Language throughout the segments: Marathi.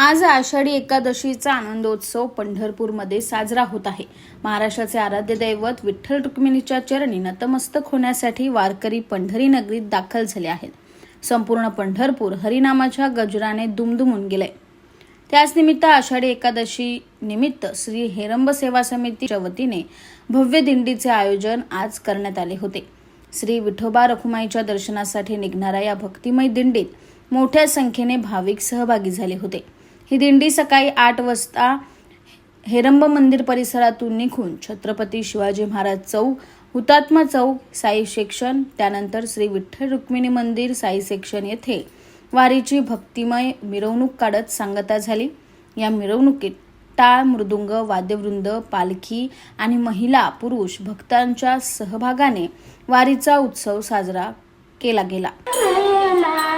आज आषाढी एकादशीचा आनंदोत्सव पंढरपूरमध्ये साजरा होत आहे. महाराष्ट्राचे आराध्य दैवत विठ्ठल रुक्मिणीच्या चरणी नतमस्तक होण्यासाठी वारकरी पंढरी नगरीत दाखल झाले आहेत. संपूर्ण पंढरपूर हरिनामाच्या गजराने दुमदुमून गेले त्याच निमित्त आषाढी एकादशी निमित्त श्री हेरंब सेवा समितीच्या वतीने भव्य दिंडीचे आयोजन आज करण्यात आले होते. श्री विठोबा रखुमाईच्या दर्शनासाठी निघणाऱ्या या भक्तिमय दिंडीत मोठ्या संख्येने भाविक सहभागी झाले होते. ही दिंडी सकाळी आठ वाजता हेरंब मंदिर परिसरातून निघून छत्रपती शिवाजी महाराज चौक हुतात्मा चौक साई सेक्शन त्यानंतर श्री विठ्ठल रुक्मिणी मंदिर साई सेक्शन येथे वारीची भक्तिमय मिरवणूक काढत सांगता झाली. या मिरवणुकीत टाळ मृदुंग वाद्यवृंद पालखी आणि महिला पुरुष भक्तांच्या सहभागाने वारीचा उत्सव साजरा केला गेला.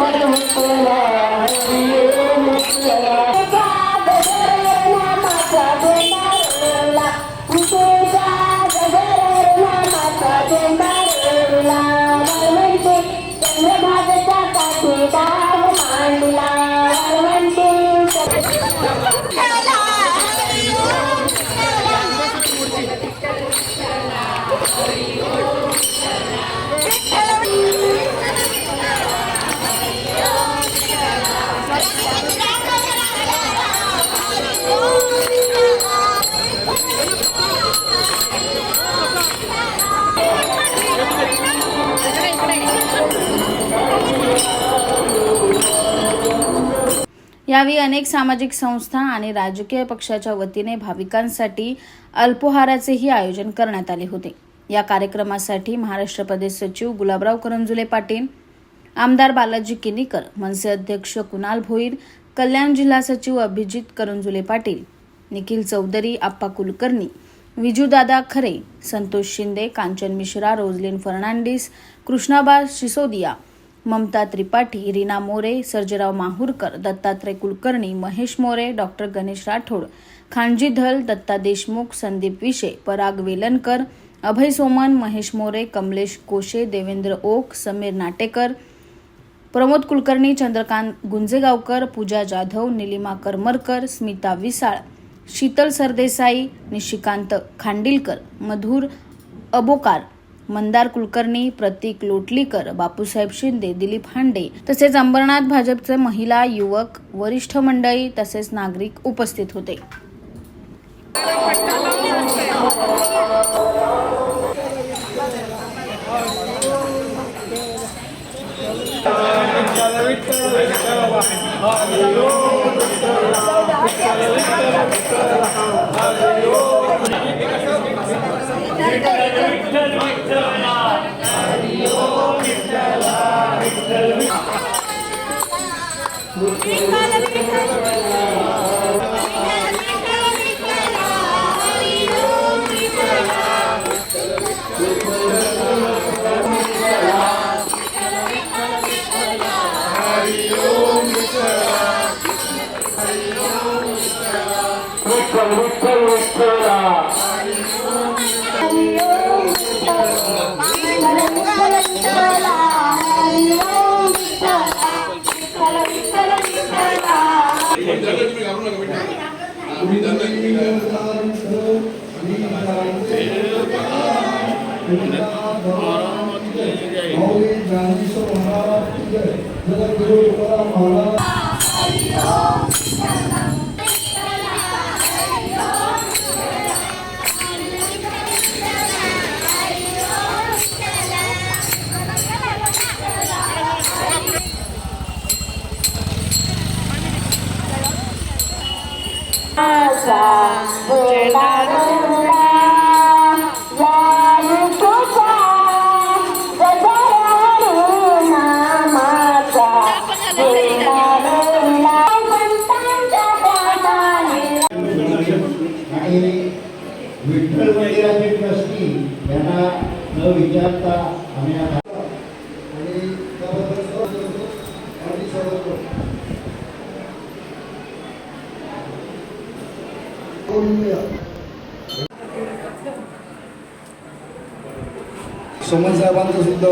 I'm Thank you. यावेळी अनेक सामाजिक संस्था आणि राजकीय पक्षाच्या वतीने भाविकांसाठी अल्पोहाराचेही आयोजन करण्यात आले होते. या कार्यक्रमासाठी महाराष्ट्र प्रदेश सचिव गुलाबराव करंजुले पाटील आमदार बालाजी किनीकर मनसे अध्यक्ष कुणाल भोईर कल्याण जिल्हा सचिव अभिजित करंजुले पाटील निखिल चौधरी आप्पा कुलकर्णी विजूदादा खरे संतोष शिंदे कांचन मिश्रा रोजलिन फर्नांडिस कृष्णाबा सिसोदिया ममता त्रिपाठी रीना मोरे सर्जराव माहूरकर दत्तात्रय कुलकर्णी महेश मोरे डॉक्टर गणेश राठोड खानजी धल दत्ता देशमुख संदीप विशे पराग वेलनकर अभय सोमन महेश मोरे कमलेश कोशे देवेंद्र ओक समीर नाटेकर प्रमोद कुलकर्णी चंद्रकांत गुंजेगावकर पूजा जाधव निलिमा करमरकर स्मिता विसाळ शीतल सरदेसाई निशिकांत खांडिलकर मधुर अबोकार मंदार कुलकर्णी प्रतीक लोटलीकर बापूसाहेब शिंदे दिलीप हांडे तसेच अंबरनाथ भाजपचे महिला युवक वरिष्ठ मंडळी तसेच नागरिक उपस्थित होते. विठ्ठल 아, 자, 불바른 날. विठ्ठल विठ्ठल मंदिराचे ट्रस्टी यांना न विचारता आम्ही आता आणि त्याबद्दल सोमन साहेबांचं सुद्धा